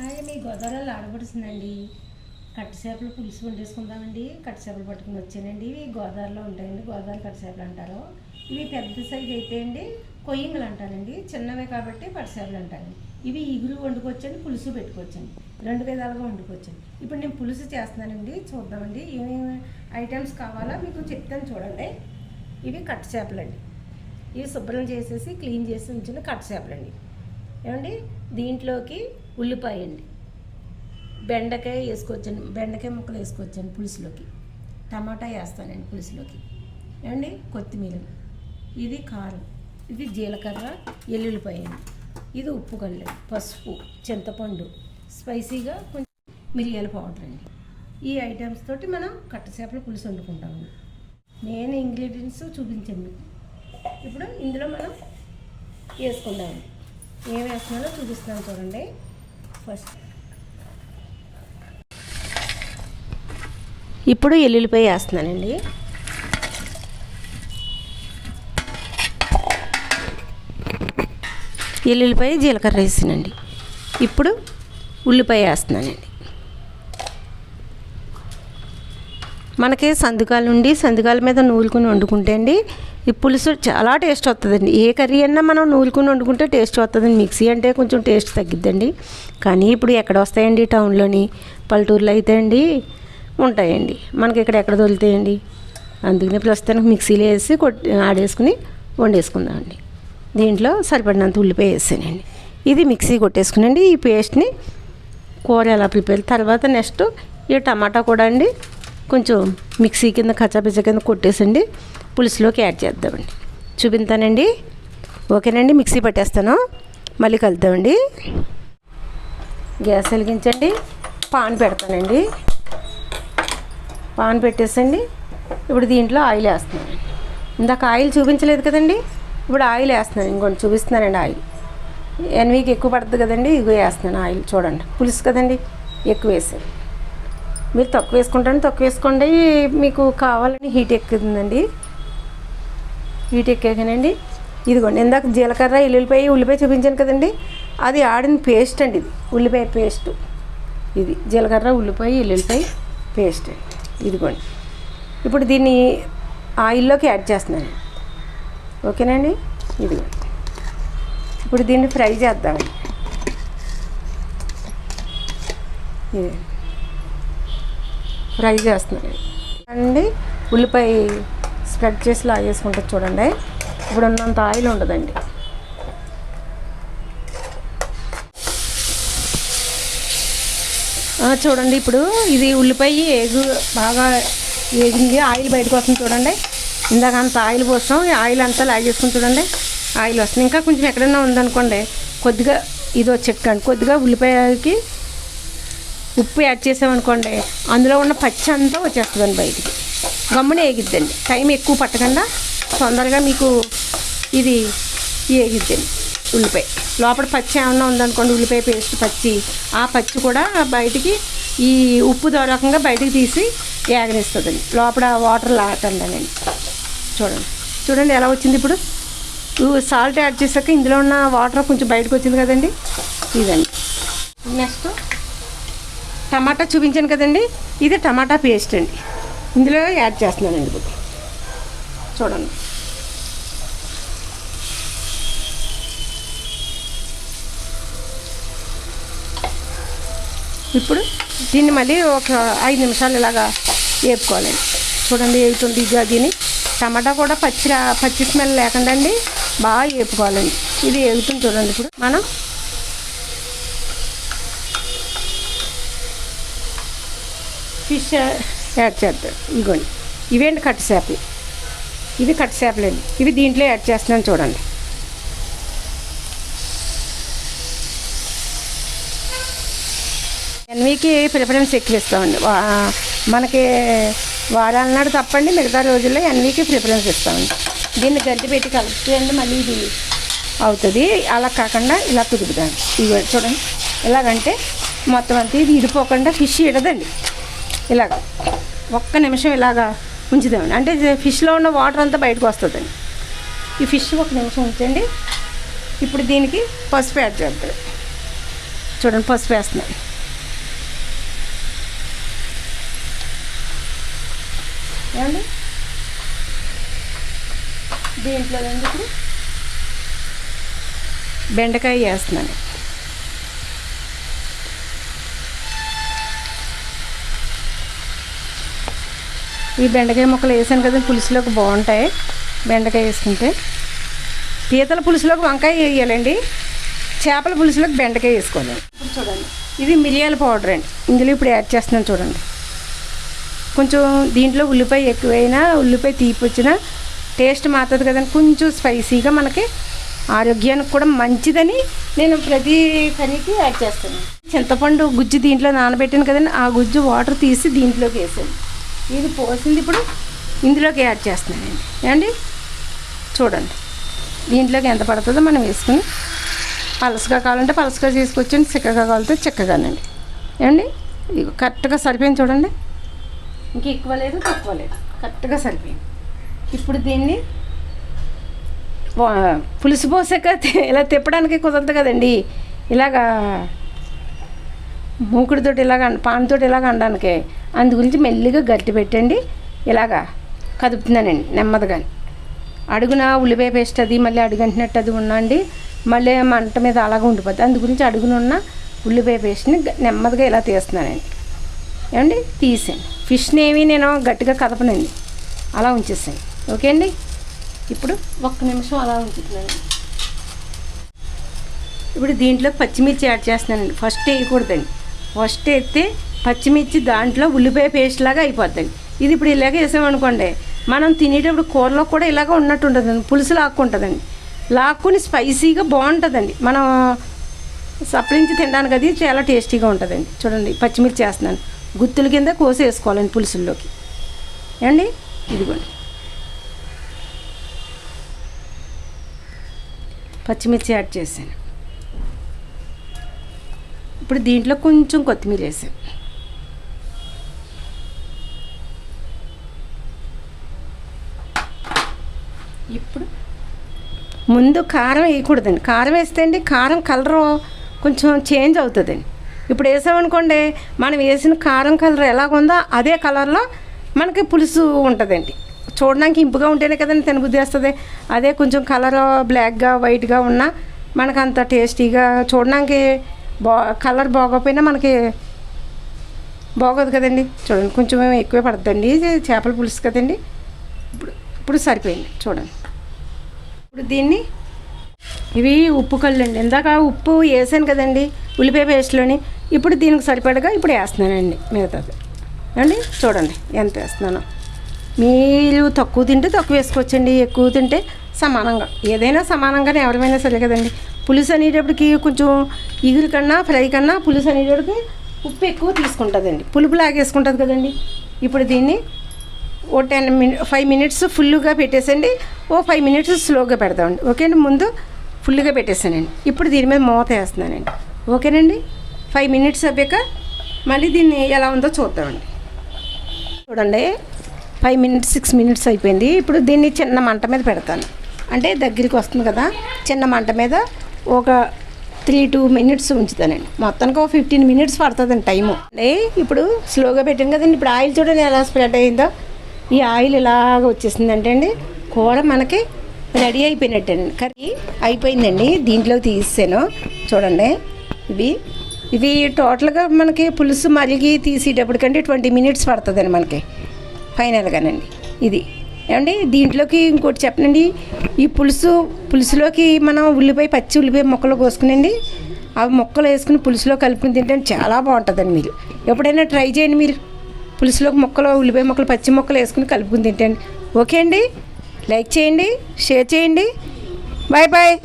Hi మీ గోదావరిలో ఆడబడుతుందండి కట్ట చేపలు పులుసు వండేసుకుందామండి. కట్ట చేపలు పట్టుకుని వచ్చానండి. ఇవి గోదావరిలో ఉంటాయండి. గోదావరి కట్ట చేపలు అంటారు. ఇవి పెద్ద సైజు అయితే అండి కొయ్యింగలు అంటారండి చిన్నవే కాబట్టి పట్టుసేపలు చేపలు ఇవి ఇగురు వండుకోవచ్చండి పులుసు పెట్టుకోవచ్చండి. రెండు విధాలుగా వండుకోవచ్చండి. ఇప్పుడు నేను పులుసు చేస్తున్నానండి. చూద్దామండి. ఏమేమి ఐటమ్స్ కావాలో మీకు చెప్తాను చూడండి. ఇవి కట్ట చేపలండి. ఇవి శుభ్రం చేసేసి క్లీన్ చేసి ఉంచిన కట్ట చేపలండి. ఏమండి? దీంట్లోకి ఉల్లిపాయ అండి. బెండకాయ వేసుకోవచ్చండి. బెండకాయ ముక్కలు వేసుకోవచ్చండి పులుసులోకి. టమాటా వేస్తానండి పులుసులోకి. ఏమండి? కొత్తిమీర. ఇది కారం. ఇది జీలకర్ర ఎల్లుల్లిపాయ అండి. ఇది ఉప్పు కళ్ళు పసుపు చింతపండు. స్పైసీగా కొంచెం మిరియాల పౌడర్ అండి. ఈ ఐటమ్స్ తోటి మనం కట్ట చేపల పులుసు వండుకుంటాము నేను ఇంగ్రీడియంట్స్ చూపించాను మీకు. ఇప్పుడు ఇందులో మనం వేసుకుందామండి ఏం వేస్తున్నానో చూపిస్తున్నాను చూడండి. ఫస్ట్ ఇప్పుడు ఎల్లుల్లిపాయ వేస్తున్నానండి. ఎల్లుల్లిపాయ జీలకర్ర వేసానండి. ఇప్పుడు ఉల్లిపాయ వేస్తున్నానండి. మనకి సందుకాలు ఉండి సందుకాల మీద నూలుకుని వండుకుంటే అండి ఈ పులుసు చాలా టేస్ట్ వస్తుందండి ఏ కర్రీ అయినా మనం నూలుకుని వండుకుంటే టేస్ట్ వస్తుందండి మిక్సీ అంటే కొంచెం టేస్ట్ తగ్గిద్దండి. కానీ ఇప్పుడు ఎక్కడ వస్తాయండి టౌన్లోని? పల్లెటూరులో అయితే అండి ఉంటాయండి. మనకి ఇక్కడ ఎక్కడ దొరుకుతాయండి? అందుకనే ప్రస్తుతానికి మిక్సీలో వేసి కొట్టి ఆడేసుకుని వండేసుకుందామండి. దీంట్లో సరిపడినంత ఉల్లిపాయ వేసానండి. ఇది మిక్సీ కొట్టేసుకునండి. ఈ పేస్ట్ని కూర ఎలా ప్రిపేర్ తర్వాత నెక్స్ట్ ఈ టమాటా కూడా అండి కొంచెం మిక్సీ కింద కచ్చాపిచ్చ కింద కొట్టేసండి. పులుసులోకి యాడ్ చేద్దామండి. చూపింతానండి. ఓకేనండి మిక్సీ పట్టేస్తాను. మళ్ళీ కలుద్దామండి. గ్యాస్ వెలిగించండి. పాన్ పెడతానండి. పాన్ పెట్టేసండి. ఇప్పుడు దీంట్లో ఆయిల్ వేస్తున్నాను. ఇందాక ఆయిల్ చూపించలేదు కదండి? ఇప్పుడు ఆయిల్ వేస్తున్నాను. ఇంకోటి చూపిస్తున్నానండి ఆయిల్. ఎన్వీకి ఎక్కువ పడుతుంది కదండి? ఇగో వేస్తున్నాను ఆయిల్. చూడండి. పులుసు కదండి? ఎక్కువ వేసాను. మీరు తక్కువ వేసుకుంటాను తక్కువ వేసుకోండి. మీకు కావాలని హీట్ ఎక్కుతుందండి హీట్ ఎక్కాకనండి. ఇదిగోండి ఇందాక జీలకర్ర ఎల్లుల్లిపాయ ఉల్లిపాయ చూపించాను కదండి. అది ఆడిన పేస్ట్ అండి ఇది. ఉల్లిపాయ పేస్ట్. ఇది జీలకర్ర ఉల్లిపాయ ఎల్లుల్లిపాయ పేస్ట్. అండి ఇదిగోండి. ఇప్పుడు దీన్ని ఆయిల్లోకి యాడ్ చేస్తున్నాను ఓకేనండి? ఇదిగోండి. ఇప్పుడు దీన్ని ఫ్రై చేద్దామండి. ఇది ఫ్రై చేస్తున్నాను అండి ఉల్లిపాయ స్ప్రెడ్ చేసి లాగేసుకుంటుంది చూడండి. ఇప్పుడు ఉన్నంత ఆయిల్ ఉండదండి. చూడండి ఇప్పుడు ఇది ఉల్లిపాయ ఏగు బాగా ఏగింది. ఆయిల్ బయటకు వస్తుంది చూడండి. ఇందాక అంత ఆయిల్ పోస్తాం ఈ ఆయిల్ అంతా లాగేసుకుని చూడండి. ఆయిల్ వస్తుంది. ఇంకా కొంచెం ఎక్కడైనా ఉందనుకోండి కొద్దిగా ఇదో చెక్కండి కొద్దిగా ఉల్లిపాయకి ఉప్పు యాడ్ చేసామనుకోండి అందులో ఉన్న పచ్చి అంతా వచ్చేస్తుందండి బయటికి. గమ్మునే ఏగిద్దండి. టైం ఎక్కువ పట్టకుండా తొందరగా మీకు ఇది ఏగిద్దండి ఉల్లిపాయ. లోపల పచ్చి ఏమన్నా ఉందనుకోండి ఉల్లిపాయ పేస్ట్ పచ్చి. ఆ పచ్చి కూడా బయటికి ఈ ఉప్పు దొరకంగా బయటికి తీసి ఏగనిస్తుందండి. లోపల వాటర్ లాగటండి చూడండి. చూడండి ఎలా వచ్చింది ఇప్పుడు. సాల్ట్ యాడ్ చేసాక ఇందులో ఉన్న వాటర్ కొంచెం బయటకు వచ్చింది కదండి. ఇదండి. నెక్స్ట్ టమాటా చూపించాను కదండి. ఇది టమాటా పేస్ట్ అండి. ఇందులో యాడ్ చేస్తున్నానండి ఇప్పుడు. చూడండి. ఇప్పుడు దీన్ని మళ్ళీ ఒక ఐదు నిమిషాలు ఇలాగా వేపుకోవాలండి చూడండి వేగుతుంది ఇది దీని. టమాటా కూడా పచ్చి పచ్చి స్మెల్ లేకుండా అండి బాగా వేపుకోవాలండి ఇది వేగుతుంది చూడండి ఇప్పుడు. మనం ఫిష్ యాడ్ చేద్దాం. ఇగోండి. ఇవేంటి కట్ చేపలు? ఇవి కట్ చేపలండి. ఇవి దీంట్లో యాడ్ చేస్తున్నాను చూడండి. ఎన్వీకి ప్రిఫరెన్స్ ఎక్కువ ఇస్తామండి వా- మనకి వారాల నాడు తప్పండి మిగతా రోజుల్లో ఎన్వీకి ప్రిఫరెన్స్ ఇస్తామండి. దీన్ని గడ్డి పెట్టి కలిపితే మళ్ళీ ఇది అవుతుంది. అలా కాకుండా ఇలా కుదుపుదాం ఇవి చూడండి. ఎలాగంటే మొత్తం అంతా ఇది ఇడిపోకుండా ఫిష్ ఇడదండి ఇలాగ. ఒక్క నిమిషం ఇలాగా ఉంచుదామండి. అంటే ఫిష్లో ఉన్న వాటర్ అంతా బయటకు వస్తుందండి. ఈ ఫిష్ ఒక నిమిషం ఉంచండి. ఇప్పుడు దీనికి పసుపు యాడ్ చేద్దాం. చూడండి పసుపు వేస్తున్నాను ఏమండి? దీంట్లో అండి ఇప్పుడు బెండకాయ వేస్తున్నాను. ఈ బెండకాయ ముక్కలు వేసాను కదా పులుసులోకి బాగుంటాయి. బెండకాయ వేసుకుంటే. పీతల పులుసులోకి వంకాయ వేయాలండి. చేపల పులుసులోకి బెండకాయ వేసుకోవాలి. ఇప్పుడు చూడండి. ఇది మిరియాల పౌడర్ అండి. ఇందులో ఇప్పుడు యాడ్ చేస్తున్నాను చూడండి. కొంచెం దీంట్లో ఉల్లిపాయ ఎక్కువైనా ఉల్లిపాయ తీపి వచ్చినా టేస్ట్ మారుతుంది కదండి. కొంచెం స్పైసీగా మనకి ఆరోగ్యానికి కూడా మంచిదని నేను ప్రతి కర్రీకి యాడ్ చేస్తాను. చింతపండు గుజ్జు దీంట్లో నానబెట్టాను కదండి. ఆ గుజ్జు వాటర్ తీసి దీంట్లోకి వేసాను ఇది పోసింది ఇప్పుడు ఇందులోకి యాడ్ చేస్తున్నానండి. ఏమండి? చూడండి. దీంట్లోకి ఎంత పడుతుందో మనం వేసుకుని పలసగా కావాలంటే పలసగా తీసుకొచ్చండి చిక్కగా కావాలంటే చిక్కగానండి. ఏమండి? ఇది కరెక్ట్గా సరిపోయింది చూడండి. ఇంక ఎక్కువ లేదు తక్కువ లేదు. కరెక్ట్గా సరిపోయింది. ఇప్పుడు దీన్ని పులుసు పోసాక ఇలా తిప్పడానికి కుదరదు కదండి. ఇలాగా మూకుడితోటి ఇలాగ పాన్తోటి ఇలాగ అనడానికి అందు గురించి మెల్లిగా గట్టి పెట్టండి. ఇలాగా కదుపుతున్నానండి నెమ్మదిగా. అడుగున ఉల్లిపాయ పేస్ట్ అది మళ్ళీ అడుగంటినట్టు అది ఉండండి. మళ్ళీ మంట మీద అలాగ ఉండిపోద్ది. అందు గురించి అడుగునున్న ఉల్లిపాయ పేస్ట్ని నెమ్మదిగా ఇలా తీస్తున్నానండి ఏమండి? తీసాను ఫిష్ని ఏమీ నేను గట్టిగా కదపనండి. అలా ఉంచేసాను ఓకే అండి? ఇప్పుడు ఒక్క నిమిషం అలా ఉంచుతున్నాను ఇప్పుడు దీంట్లో పచ్చిమిర్చి యాడ్ చేస్తున్నానండి. ఫస్ట్ వేయకూడదండి. ఫస్ట్ ఎత్తి పచ్చిమిర్చి దాంట్లో ఉల్లిపాయ పేస్ట్ లాగా అయిపోద్దండి ఇది ఇప్పుడు ఇలాగ వేసామనుకోండి మనం తినేటప్పుడు కూరలో కూడా ఇలాగ ఉన్నట్టు ఉంటుందండి పులుసు లాక్కుంటుందండి. లాక్కుని స్పైసీగా బాగుంటుందండి. మనం సప్లించి తినడానికి అది చాలా టేస్టీగా ఉంటుందండి. చూడండి పచ్చిమిర్చి వేస్తున్నాను. గుత్తుల కింద కోసి వేసుకోవాలండి పులుసుల్లోకి. ఏమండి? ఇదిగోండి. పచ్చిమిర్చి యాడ్ చేశాను. ఇప్పుడు దీంట్లో కొంచెం కొత్తిమీర వేసాను ఇప్పుడు ముందు కారం వేయకూడదండి. కారం వేస్తే అండి కారం కలరు కొంచెం చేంజ్ అవుతుందండి. ఇప్పుడు వేసామనుకోండి మనం వేసిన కారం కలర్ ఎలాగుందో అదే కలర్లో మనకి పులుసు ఉంటుందండి. చూడడానికి ఇంపుగా ఉంటేనే కదండి తినబుద్ధి వేస్తుంది. అదే కొంచెం కలర్ బ్లాక్గా వైట్గా ఉన్నా మనకు అంత టేస్టీగా చూడడానికి బా కలర్ బాగోపోయినా మనకి బాగోదు కదండి. చూడండి కొంచెం ఎక్కువే పడుతుందండి చేపల పులుసు కదండి. ఇప్పుడు ఇప్పుడు సరిపోయింది. చూడండి. ఇప్పుడు దీన్ని ఇవి ఉప్పు కళ్ళు అండి ఇందాక ఉప్పు వేసాను కదండి ఉల్లిపాయ పేస్ట్లోని. ఇప్పుడు దీనికి సరిపడగా ఇప్పుడు వేస్తున్నానండి మిగతాది. అండి చూడండి ఎంత వేస్తున్నాను. మీరు తక్కువ తింటే తక్కువ వేసుకోవచ్చండి. ఎక్కువ తింటే సమానంగా. ఏదైనా సమానంగానే ఎవరిమైనా సరే కదండి. పులుసు అనేటప్పటికి కొంచెం ఇగురు కన్నా ఫ్రై కన్నా పులుసు అనేటప్పటికి ఉప్పు ఎక్కువ తీసుకుంటుందండి. పులుపు లాగేసుకుంటుంది కదండి. ఇప్పుడు దీన్ని ఓ టెన్ మినిట్ ఫైవ్ మినిట్స్ ఫుల్గా పెట్టేసండి. ఓ ఫైవ్ మినిట్స్ స్లోగా పెడతామండి. ఓకే అండి ముందు ఫుల్గా పెట్టేసానండి. ఇప్పుడు దీని మీద మూత వేస్తున్నానండి. ఓకేనండి? ఫైవ్ మినిట్స్ అయ్యాక మళ్ళీ దీన్ని ఎలా ఉందో చూద్దామండి. చూడండి. ఫైవ్ మినిట్స్ సిక్స్ మినిట్స్ అయిపోయింది. ఇప్పుడు దీన్ని చిన్న మంట మీద పెడతాను. అంటే దగ్గరికి వస్తుంది కదా? చిన్న మంట మీద ఒక త్రీ టూ మినిట్స్ ఉంచుతానండి. మొత్తానికి ఒక ఫిఫ్టీన్ మినిట్స్ పడుతుందండి టైము. అంటే ఇప్పుడు స్లోగా పెట్టాను కదండి. ఇప్పుడు ఆయిల్ చూడండి ఎలా స్ప్రెడ్ అయిందో. ఈ ఆయిల్ ఇలాగ వచ్చేసిందంటే అండి కూర మనకి రెడీ అయిపోయినట్టండి కర్రీ అయిపోయిందండి దీంట్లో తీసాను చూడండి ఇవి ఇవి టోటల్గా మనకి పులుసు మరిగి తీసేటప్పటికంటే ట్వంటీ మినిట్స్ పడుతుందండి మనకి ఫైనల్గానండి ఇది. ఏమండి దీంట్లోకి ఇంకోటి చెప్పనండి. ఈ పులుసు పులుసులోకి మనం ఉల్లిపాయ పచ్చి ఉల్లిపాయ ముక్కలు కోసుకునండి. అవి మొక్కలు వేసుకుని పులుసులో కలుపుకుని తింటే చాలా బాగుంటుందండి మీరు. ఎప్పుడైనా ట్రై చేయండి మీరు. పులుసులోకి ముక్కలు ఉల్లిపాయ ముక్కలు పచ్చి ముక్కలు వేసుకుని కలుపుకుని తింటండి. ఓకే అండి? లైక్ చేయండి షేర్ చేయండి. Bye bye.